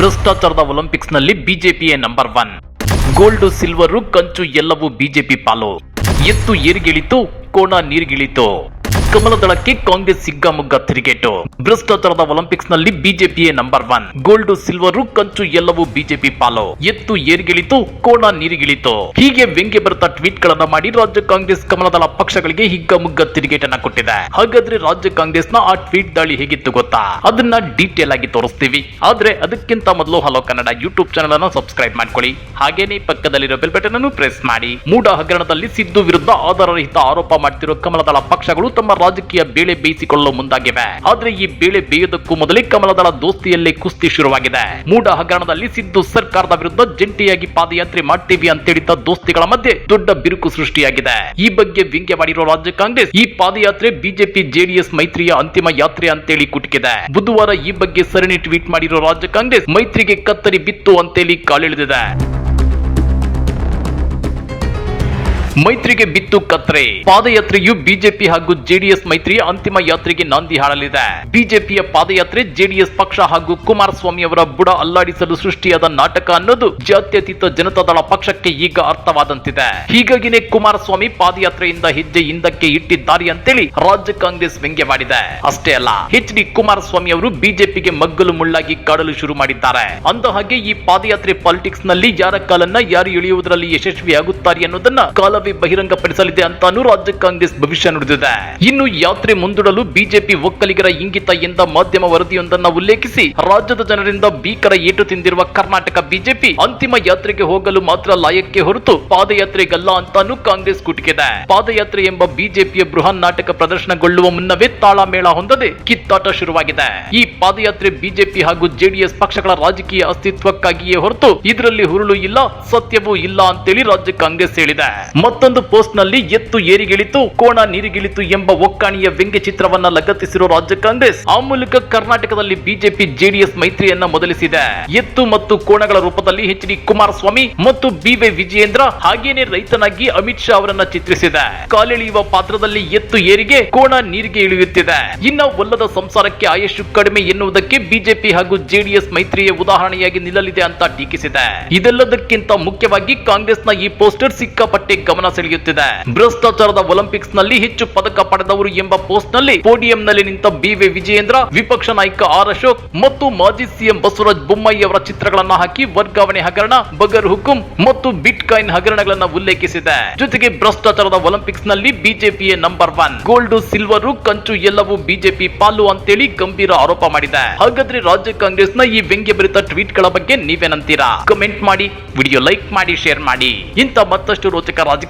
ಭ್ರಷ್ಟಾಚಾರದ ಒಲಿಂಪಿಕ್ಸ್ನಲ್ಲಿ ಬಿಜೆಪಿಯೇ ನಂಬರ್ ಒನ್ ಗೋಲ್ಡ್ ಸಿಲ್ವರು ಕಂಚು ಎಲ್ಲವೂ ಬಿಜೆಪಿ ಪಾಲು. ಎತ್ತು ಏರಿಗಿಳಿತು, ಕೋಣ ನೀರಿಗಿಳಿತು. ಕಮಲದಳಕ್ಕೆ ಕಾಂಗ್ರೆಸ್ ಸಿಗ್ಗಾಮುಗ್ಗ ತಿರುಗೇಟು. ಭ್ರಷ್ಟಾಚಾರದ ಒಲಿಂಪಿಕ್ಸ್ನಲ್ಲಿ ಬಿಜೆಪಿಯೇ ನಂಬರ್ ಒನ್ ಗೋಲ್ಡ್ ಸಿಲ್ವರ್ ಕಂಚು ಎಲ್ಲವೂ ಬಿಜೆಪಿ ಪಾಲು. ಎತ್ತು ಏರಿಗಿಳಿತು, ಕೋಣ ನೀರಿಗಿಳಿತು. ಹೀಗೆ ವ್ಯಂಗ್ಯ ಭರಿತ ಟ್ವೀಟ್ ಗಳನ್ನ ಮಾಡಿ ರಾಜ್ಯ ಕಾಂಗ್ರೆಸ್ ಕಮಲದಳ ಪಕ್ಷಗಳಿಗೆ ಹಿಗ್ಗಾಮುಗ್ಗ ತಿರುಗೇಟನ್ನ ಕೊಟ್ಟಿದೆ. ಹಾಗಾದ್ರೆ ರಾಜ್ಯ ಕಾಂಗ್ರೆಸ್ನ ಆ ಟ್ವೀಟ್ ದಾಳಿ ಹೇಗಿತ್ತು ಗೊತ್ತಾ? ಅದನ್ನ ಡೀಟೇಲ್ ಆಗಿ ತೋರಿಸ್ತೀವಿ. ಆದ್ರೆ ಅದಕ್ಕಿಂತ ಮೊದಲು ಹಲೋ ಕನ್ನಡ ಯೂಟ್ಯೂಬ್ ಚಾನಲ್ ಅನ್ನು ಸಬ್ಸ್ಕ್ರೈಬ್ ಮಾಡ್ಕೊಳ್ಳಿ. ಹಾಗೇನೆ ಪಕ್ಕದಲ್ಲಿರೋ ಬೆಲ್ ಬಟನ್ ಅನ್ನು ಪ್ರೆಸ್ ಮಾಡಿ. ಮೂಡ ಹಗರಣದಲ್ಲಿ ಸಿದ್ದು ವಿರುದ್ಧ ಆಧಾರರಹಿತ ಆರೋಪ ಮಾಡ್ತಿರೋ ಕಮಲದಳ ಪಕ್ಷಗಳು ತಮ್ಮ ರಾಜಕೀಯ ಬೇಳೆ ಬೇಯಿಸಿಕೊಳ್ಳಲು ಮುಂದಾಗಿವೆ. ಆದ್ರೆ ಈ ಬೇಳೆ ಬೇಯೋದಕ್ಕೂ ಮೊದಲೇ ಕಮಲದಳ ದೋಸ್ತಿಯಲ್ಲೇ ಕುಸ್ತಿ ಶುರುವಾಗಿದೆ. ಮೂಡ ಹಗರಣದಲ್ಲಿ ಸಿದ್ದು ಸರ್ಕಾರದ ವಿರುದ್ಧ ಜಂಟಿಯಾಗಿ ಪಾದಯಾತ್ರೆ ಮಾಡ್ತೀವಿ ಅಂತೇಳಿದ್ದ ದೋಸ್ತಿಗಳ ಮಧ್ಯೆ ದೊಡ್ಡ ಬಿರುಕು ಸೃಷ್ಟಿಯಾಗಿದೆ. ಈ ಬಗ್ಗೆ ವ್ಯಂಗ್ಯ ಮಾಡಿರುವ ರಾಜ್ಯ ಕಾಂಗ್ರೆಸ್ ಈ ಪಾದಯಾತ್ರೆ ಬಿಜೆಪಿ ಜೆಡಿಎಸ್ ಮೈತ್ರಿಯ ಅಂತಿಮ ಯಾತ್ರೆ ಅಂತೇಳಿ ಕುಟುಕಿದೆ. ಬುಧವಾರ ಈ ಬಗ್ಗೆ ಸರಣಿ ಟ್ವೀಟ್ ಮಾಡಿರುವ ರಾಜ್ಯ ಕಾಂಗ್ರೆಸ್ ಮೈತ್ರಿಗೆ ಕತ್ತರಿ ಬಿತ್ತು ಅಂತೇಳಿ ಕಾಲೆಳೆದಿದೆ. ಮೈತ್ರಿಗೆ ಬಿತ್ತು ಕತ್ರೆ. ಪಾದಯಾತ್ರೆಯು ಬಿಜೆಪಿ ಹಾಗೂ ಜೆಡಿಎಸ್ ಮೈತ್ರಿ ಅಂತಿಮ ಯಾತ್ರೆಗೆ ನಾಂದಿ ಹಾಡಲಿದೆ. ಬಿಜೆಪಿಯ ಪಾದಯಾತ್ರೆ, ಜೆಡಿಎಸ್ ಪಕ್ಷ ಹಾಗೂ ಕುಮಾರಸ್ವಾಮಿ ಅವರ ಬುಡ ಅಲ್ಲಾಡಿಸಲು ಸೃಷ್ಟಿಯಾದ ನಾಟಕ ಅನ್ನೋದು ಜಾತ್ಯತೀತ ಜನತಾದಳ ಪಕ್ಷಕ್ಕೆ ಈಗ ಅರ್ಥವಾದಂತಿದೆ. ಹೀಗಾಗಿನೇ ಕುಮಾರಸ್ವಾಮಿ ಪಾದಯಾತ್ರೆಯಿಂದ ಹೆಜ್ಜೆ ಹಿಂದಕ್ಕೆ ಇಟ್ಟಿದ್ದಾರೆ ಅಂತೇಳಿ ರಾಜ್ಯ ಕಾಂಗ್ರೆಸ್ ವ್ಯಂಗ್ಯವಾಡಿದೆ ಅಷ್ಟೇ ಅಲ್ಲ ಎಚ್ ಡಿ ಕುಮಾರಸ್ವಾಮಿ ಅವರು ಬಿಜೆಪಿಗೆ ಮಗ್ಗಲು ಮುಳ್ಳಾಗಿ ಕಾಡಲು ಶುರು ಮಾಡಿದ್ದಾರೆ. ಅಂದ ಹಾಗೆ ಈ ಪಾದಯಾತ್ರೆ ಪಾಲಿಟಿಕ್ಸ್ನಲ್ಲಿ ಯಾರ ಕಾಲನ್ನ ಯಾರು ಯಶಸ್ವಿ ಯಶಸ್ವಿಯಾಗುತ್ತಾರೆ ಅನ್ನೋದನ್ನ ಕಾಲವೇ ಬಹಿರಂಗಪಡಿಸಲಿದೆ ಅಂತಾನು ರಾಜ್ಯ ಕಾಂಗ್ರೆಸ್ ಭವಿಷ್ಯ ನುಡಿದಿದೆ. ಇನ್ನು ಯಾತ್ರೆ ಮುಂದೂಡಲು ಬಿಜೆಪಿ ಒಕ್ಕಲಿಗರ ಇಂಗಿತ ಎಂದ ಮಾಧ್ಯಮ ವರದಿಯೊಂದನ್ನ ಉಲ್ಲೇಖಿಸಿ, ರಾಜ್ಯದ ಜನರಿಂದ ಭೀಕರ ಏಟು ತಿಂದಿರುವ ಕರ್ನಾಟಕ ಬಿಜೆಪಿ ಅಂತಿಮ ಯಾತ್ರೆಗೆ ಹೋಗಲು ಮಾತ್ರ ಲಾಯಕ್ಕೆ ಹೊರತು ಪಾದಯಾತ್ರೆಗಲ್ಲ ಅಂತಾನು ಕಾಂಗ್ರೆಸ್ ಕುಟುಕಿದೆ. ಪಾದಯಾತ್ರೆ ಎಂಬ ಬಿಜೆಪಿಯ ಬೃಹನ್ ನಾಟಕ ಪ್ರದರ್ಶನಗೊಳ್ಳುವ ಮುನ್ನವೇ ತಾಳಮೇಳ ಹೊಂದದೆ ಕಿತ್ತಾಟ ಶುರುವಾಗಿದೆ. ಈ ಪಾದಯಾತ್ರೆ ಬಿಜೆಪಿ ಹಾಗೂ ಜೆಡಿಎಸ್ ಪಕ್ಷಗಳ ರಾಜಕೀಯ ಅಸ್ತಿತ್ವಕ್ಕಾಗಿಯೇ ಹೊರತು ಇದರಲ್ಲಿ ಹುರುಳು ಇಲ್ಲ, ಸತ್ಯವೂ ಇಲ್ಲ ಅಂತೇಳಿ ರಾಜ್ಯ ಕಾಂಗ್ರೆಸ್ ಹೇಳಿದೆ. ಮತ್ತೊಂದು ಪೋಸ್ಟ್ನಲ್ಲಿ ಎತ್ತು ಏರಿಗಿಳಿತು, ಕೋಣ ನೀರಿಗಿಳಿತು ಎಂಬ ಒಕ್ಕಾಣಿಯ ವ್ಯಂಗ್ಯ ಚಿತ್ರವನ್ನ ಲಗತ್ತಿಸಿರುವ ರಾಜ್ಯ ಕಾಂಗ್ರೆಸ್. ಆ ಮೂಲಕ ಕರ್ನಾಟಕದಲ್ಲಿ ಬಿಜೆಪಿ ಜೆಡಿಎಸ್ ಮೈತ್ರಿಯನ್ನ ಮೊದಲಿಸಿದೆ. ಎತ್ತು ಮತ್ತು ಕೋಣಗಳ ರೂಪದಲ್ಲಿ ಎಚ್ ಡಿ ಕುಮಾರಸ್ವಾಮಿ ಮತ್ತು ಬಿ ವೈ ವಿಜಯೇಂದ್ರ ಹಾಗೇನೆ ರೈತನಾಗಿ ಅಮಿತ್ ಶಾ ಅವರನ್ನ ಚಿತ್ರಿಸಿದೆ. ಕಾಲೆಳೆಯುವ ಪಾತ್ರದಲ್ಲಿ ಎತ್ತು ಏರಿಗೆ, ಕೋಣ ನೀರಿಗೆ ಇಳಿಯುತ್ತಿದೆ. ಇನ್ನ ಒಲ್ಲದ ಸಂಸಾರಕ್ಕೆ ಆಯಶು ಕಡಿಮೆ ಎನ್ನುವುದಕ್ಕೆ ಬಿಜೆಪಿ ಹಾಗೂ ಜೆಡಿಎಸ್ ಮೈತ್ರಿಯ ಉದಾಹರಣೆಯಾಗಿ ನಿಲ್ಲಲಿದೆ ಅಂತ ಟೀಕಿಸಿದೆ. ಇದೆಲ್ಲದಕ್ಕಿಂತ ಮುಖ್ಯವಾಗಿ ಕಾಂಗ್ರೆಸ್ನ ಈ ಪೋಸ್ಟರ್ ಸಿಕ್ಕಾಪಟ್ಟೆ ಗಮನ ಸೆಳೆಯುತ್ತಿದೆ. ಭ್ರಷ್ಟಾಚಾರದ ಒಲಿಂಪಿಕ್ಸ್ನಲ್ಲಿ ಹೆಚ್ಚು ಪದಕ ಪಡೆದವರು ಎಂಬ ಪೋಸ್ಟ್ನಲ್ಲಿ ಪೋಡಿಯಂ ನಲ್ಲಿ ನಿಂತ ಬಿವಿ ವಿಜಯೇಂದ್ರ, ವಿಪಕ್ಷ ನಾಯಕ ಆರ್ ಅಶೋಕ್ ಮತ್ತು ಮಾಜಿ ಸಿಎಂ ಬಸವರಾಜ ಬೊಮ್ಮಾಯಿ ಅವರ ಚಿತ್ರಗಳನ್ನ ಹಾಕಿ ವರ್ಗಾವಣೆ ಹಗರಣ, ಬಗರ್ ಹುಕುಂ ಮತ್ತು ಬಿಟ್ ಕಾಯಿನ್ ಹಗರಣಗಳನ್ನ ಉಲ್ಲೇಖಿಸಿದೆ. ಜೊತೆಗೆ ಭ್ರಷ್ಟಾಚಾರದ ಒಲಿಂಪಿಕ್ಸ್ನಲ್ಲಿ ಬಿಜೆಪಿಯೇ ನಂಬರ್ ಒನ್ ಗೋಲ್ಡ್, ಸಿಲ್ವರ್, ಕಂಚು ಎಲ್ಲವೂ ಬಿಜೆಪಿ ಪಾಲು ಅಂತೇಳಿ ಗಂಭೀರ ಆರೋಪ ಮಾಡಿದೆ. ಹಾಗಾದ್ರೆ ರಾಜ್ಯ ಕಾಂಗ್ರೆಸ್ನ ಈ ವ್ಯಂಗ್ಯಭರಿತ ಟ್ವೀಟ್ಗಳ ಬಗ್ಗೆ ನೀವೇನಂತೀರಾ? ಕಮೆಂಟ್ ಮಾಡಿ, ವಿಡಿಯೋ ಲೈಕ್ ಮಾಡಿ, ಶೇರ್ ಮಾಡಿ. ಇಂಥ ಮತ್ತಷ್ಟು ರೋಚಕ ರಾಜಕೀಯ